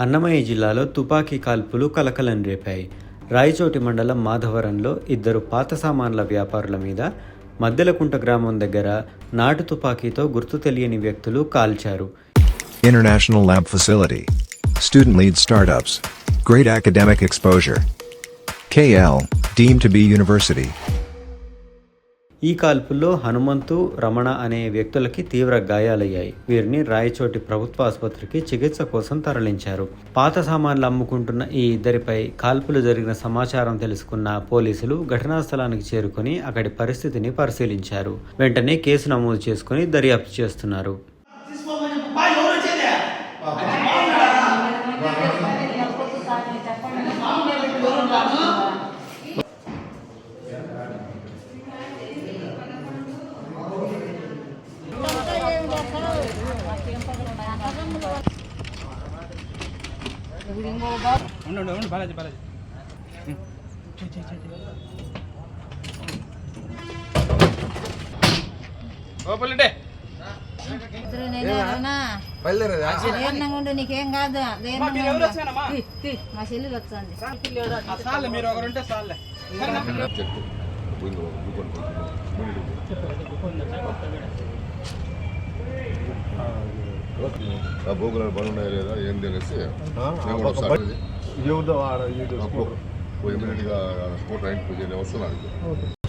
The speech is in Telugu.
అన్నమయ్య జిల్లాలో తుపాకీ కాల్పులు కలకలం రేపాయి. రాయచోటి మండలం మాధవరంలో ఇద్దరు పాత సామాన్ల వ్యాపారుల మీద మద్దెలకుంట గ్రామం దగ్గర నాటు తుపాకీతో గుర్తు తెలియని వ్యక్తులు కాల్చారు. International lab facility student lead startups. Great academic exposure KL deemed university ఈ కాల్పుల్లో హనుమంతు రమణ అనే వ్యక్తులకి తీవ్ర గాయాలయ్యాయి వీరిని రాయచోటి ప్రభుత్వ ఆసుపత్రికి చికిత్స కోసం తరలించారు పాత సామాన్లు అమ్ముకుంటున్న ఈ ఇద్దరిపై కాల్పులు జరిగిన సమాచారం తెలుసుకున్న పోలీసులు ఘటనా స్థలానికి చేరుకుని అక్కడి పరిస్థితిని పరిశీలించారు వెంటనే కేసు నమోదు చేసుకుని దర్యాప్తు చేస్తున్నారు ఉండు ఉండు బాలాజీ బాలాజీ ఓపెల్లంటే ఇద్దరు నేనేనా? ధైర్యంగా ఉండు నీకేం కాదు ధైర్యంగా మీరు ఎవరు ఉండు. వచ్చానమ్మా? తీ, తీ, మా చెల్లెలు వచ్చింది సార్లే మీరు ఒకరుంటే సార్లే ఆ భూగులు పనున్నాయి లేదా ఆడ యూత్ ఇమీడియట్గా స్పోర్ట్ పూజ వస్తున్నాను